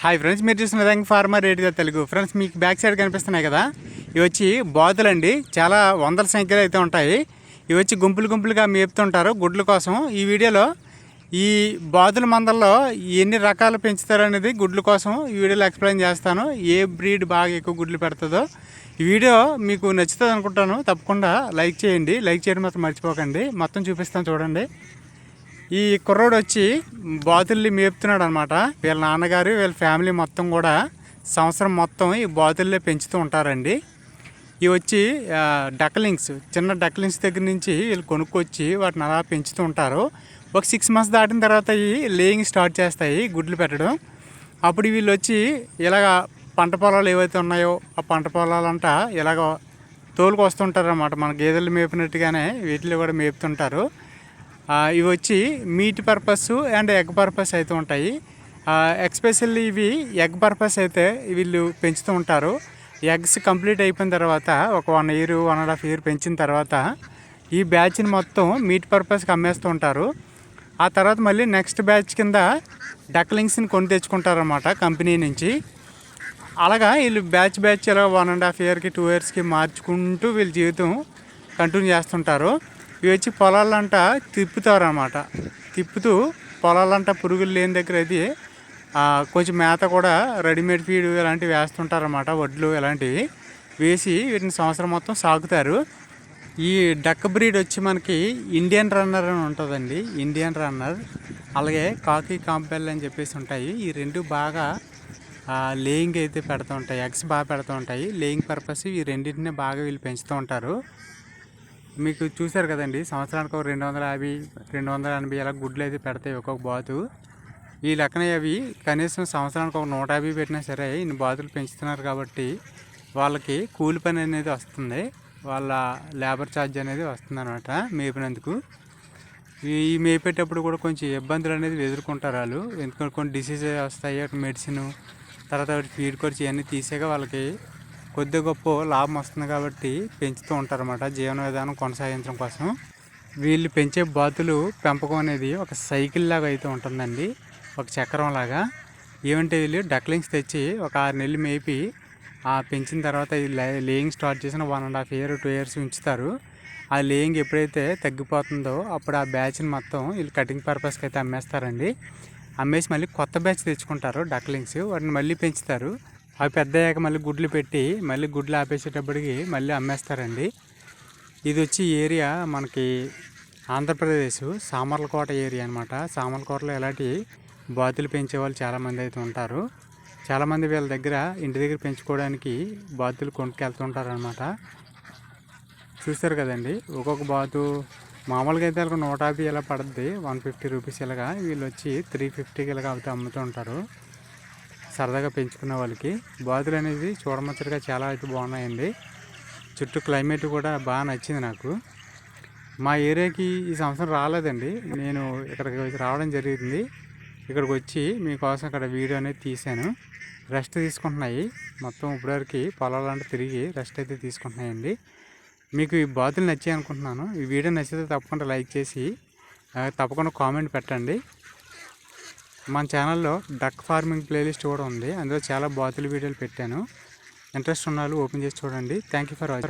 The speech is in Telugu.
హాయ్ ఫ్రెండ్స్ మీరు చూసిన విధంగా ఫార్మర్ రేడియో తెలుగు. ఫ్రెండ్స్ మీకు బ్యాక్ సైడ్ కనిపిస్తున్నాయి కదా? ఇవి వచ్చి బాతులండి. చాలా వందల సంఖ్యలో అయితే ఉంటాయి. ఇవి వచ్చి గుంపులు గుంపులుగా మేపుతుంటారు గుడ్ల కోసం. ఈ వీడియోలో ఈ బాతుల మందల్లో ఎన్ని రకాలు పెంచుతారు అనేది గుడ్ల కోసం ఈ వీడియోలో ఎక్స్ప్లెయిన్ చేస్తాను. ఏ బ్రీడ్ బాగా ఎక్కువ గుడ్లు పెడుతుందో. ఈ వీడియో మీకు నచ్చుతుంది అనుకుంటాను. తప్పకుండా లైక్ చేయండి. లైక్ చేయడం మాత్రం మర్చిపోకండి. మొత్తం చూపిస్తాను చూడండి. ఈ కుర్రోడు వచ్చి బాతుల్ని మేపుతున్నాడు అనమాట వీళ్ళ నాన్నగారు వీళ్ళ ఫ్యామిలీ మొత్తం కూడా సంవత్సరం మొత్తం ఈ బాతుల్లే పెంచుతూ ఉంటారండి. ఇవి వచ్చి డక్లింగ్స్ చిన్న డక్లింగ్స్ దగ్గర నుంచి వీళ్ళు కొనుక్కొచ్చి వాటిని అలా పెంచుతూ ఉంటారు. ఒక సిక్స్ మంత్స్ దాటిన తర్వాత ఇవి లేయింగ్ స్టార్ట్ చేస్తాయి గుడ్లు పెట్టడం. అప్పుడు వీళ్ళు వచ్చి ఇలాగ పంట పొలాలు ఏవైతే ఉన్నాయో ఆ పంట పొలాలంట ఇలాగ తోలుకు వస్తుంటారు అన్నమాట మన గేదెలు మేపినట్టుగానే వీటిలో కూడా మేపుతుంటారు. ఇవి వచ్చి meat purpose and egg purpose అయితే ఉంటాయి. ఎక్స్పెషల్లీ ఇవి ఎగ్ పర్పస్ అయితే వీళ్ళు పెంచుతూ ఉంటారు. ఎగ్స్ కంప్లీట్ అయిపోయిన తర్వాత ఒక one year one and half year పెంచిన తర్వాత ఈ బ్యాచ్ని మొత్తం మీట్ పర్పస్కి అమ్మేస్తూ ఉంటారు. ఆ తర్వాత మళ్ళీ నెక్స్ట్ బ్యాచ్ కింద డక్లింగ్స్ని కొని తెచ్చుకుంటారన్నమాట కంపెనీ నుంచి. అలాగా వీళ్ళు బ్యాచ్ బ్యాచ్ ఇలా వన్ అండ్ హాఫ్ ఇయర్కి టూ ఇయర్స్కి మార్చుకుంటూ వీళ్ళ జీవితం కంటిన్యూ చేస్తుంటారు. ఇవి వచ్చి పొలాలంట తిప్పుతారనమాట తిప్పుతూ పొలాలంట పురుగులు లేని దగ్గర అయితే కొంచెం మేత కూడా రెడీమేడ్ ఫీడ్ ఇలాంటివి వేస్తుంటారన్నమాట వడ్లు ఇలాంటివి. వేసి వీటిని సంవత్సరం మొత్తం సాగుతారు. ఈ డక్ బ్రీడ్ వచ్చి మనకి ఇండియన్ రన్నర్ అని ఉంటుందండి ఇండియన్ రన్నర్. అలాగే కాకి కాంపెల్ అని చెప్పేసి ఉంటాయి. ఈ రెండు బాగా లేయింగ్ అయితే పెడుతూ ఉంటాయి ఎగ్స్ బాగా పెడుతూ ఉంటాయి. లేయింగ్ పర్పస్ ఈ రెండింటిని బాగా వీళ్ళు పెంచుతూ ఉంటారు. మీకు చూశారు కదండి సంవత్సరానికి ఒక రెండు వందల యాభై రెండు వందల ఎనభై అలా గుడ్లు అయితే పెడతాయి ఒక్కొక్క బాతు. ఈ లెక్కన అవి కనీసం సంవత్సరానికి ఒక నూట యాభై పెట్టినా సరే ఇన్ని బాతులు పెంచుతున్నారు కాబట్టి వాళ్ళకి కూలి పని అనేది వస్తుంది వాళ్ళ లేబర్ ఛార్జ్ అనేది వస్తుంది అనమాట మేపినందుకు. ఈ మేపేటప్పుడు కూడా కొంచెం ఇబ్బందులు అనేది ఎదుర్కొంటారు వాళ్ళు. ఎందుకంటే కొన్ని డిసీజెస్ వస్తాయి మెడిసిన్ తర్వాత ఫీడ్ ఖర్చు ఇవన్నీ తీసాక వాళ్ళకి కొద్ది గొప్ప లాభం వస్తుంది కాబట్టి పెంచుతూ ఉంటారు అన్నమాట జీవన విధానం కొనసాగించడం కోసం. వీళ్ళు పెంచే బాతులు పెంపకం అనేది ఒక సైకిల్ లాగా అయితే ఉంటుందండి. ఒక చక్రం లాగా. ఏమంటే వీళ్ళు డక్లింగ్స్ తెచ్చి ఒక ఆరు నెలలు మేపి ఆ పెంచిన తర్వాత లేయింగ్ స్టార్ట్ చేసిన one and half year two years ఉంచుతారు. ఆ లేయింగ్ ఎప్పుడైతే తగ్గిపోతుందో అప్పుడు ఆ బ్యాచ్ని మొత్తం వీళ్ళు కటింగ్ పర్పస్కి అయితే అమ్మేస్తారండి. అమ్మేసి మళ్ళీ కొత్త బ్యాచ్ తెచ్చుకుంటారు డక్లింగ్స్. వాటిని మళ్ళీ పెంచుతారు. అవి పెద్ద అయ్యాక మళ్ళీ గుడ్లు పెట్టి మళ్ళీ గుడ్లు ఆపేసేటప్పటికి మళ్ళీ అమ్మేస్తారండి. ఇది వచ్చి ఏరియా మనకి ఆంధ్రప్రదేశ్ సామర్లకోట ఏరియా అనమాట సామర్లకోటలో ఇలాంటి బాతులు పెంచే వాళ్ళు చాలామంది అయితే ఉంటారు. చాలామంది వీళ్ళ దగ్గర ఇంటి దగ్గర పెంచుకోవడానికి బాతులు కొనుక్కెళ్తుంటారు అనమాట చూస్తారు కదండి ఒక్కొక్క బాతు మామూలుగా అయితే వాళ్ళకి నూట యాభై ఇలా పడుద్ది వన్ ఫిఫ్టీ రూపీస్ ఇలాగా వీళ్ళు వచ్చి త్రీ ఫిఫ్టీకి ఇలాగ అవుతూ అమ్ముతూ ఉంటారు. సరదాగా పెంచుకున్న వాళ్ళకి. బాతులు అనేది చూడముచ్చటగా చాలా అయితే బాగున్నాయండి. చుట్టూ క్లైమేట్ కూడా బాగా నచ్చింది నాకు. మా ఏరియాకి ఈ సంవత్సరం రాలేదండి. నేను ఇక్కడికి వచ్చి రావడం జరిగింది. ఇక్కడికి వచ్చి మీకోసం అక్కడ వీడియో అనేది తీశాను. రెస్ట్ తీసుకుంటున్నాయి. మొత్తం ఇప్పటివరకు పొలాలంటే తిరిగి రెస్ట్ అయితే తీసుకుంటున్నాయండి. మీకు ఈ బాతులు నచ్చాయి అనుకుంటున్నాను. ఈ వీడియో నచ్చితే తప్పకుండా లైక్ చేసి తప్పకుండా కామెంట్ పెట్టండి. మన ఛానల్లో డక్ ఫార్మింగ్ ప్లేలిస్ట్ కూడా ఉంది. అందులో చాలా బాతుల వీడియోలు పెట్టాను. ఇంట్రెస్ట్ ఉన్న వాళ్ళు ఓపెన్ చేసి చూడండి. Thank you for watching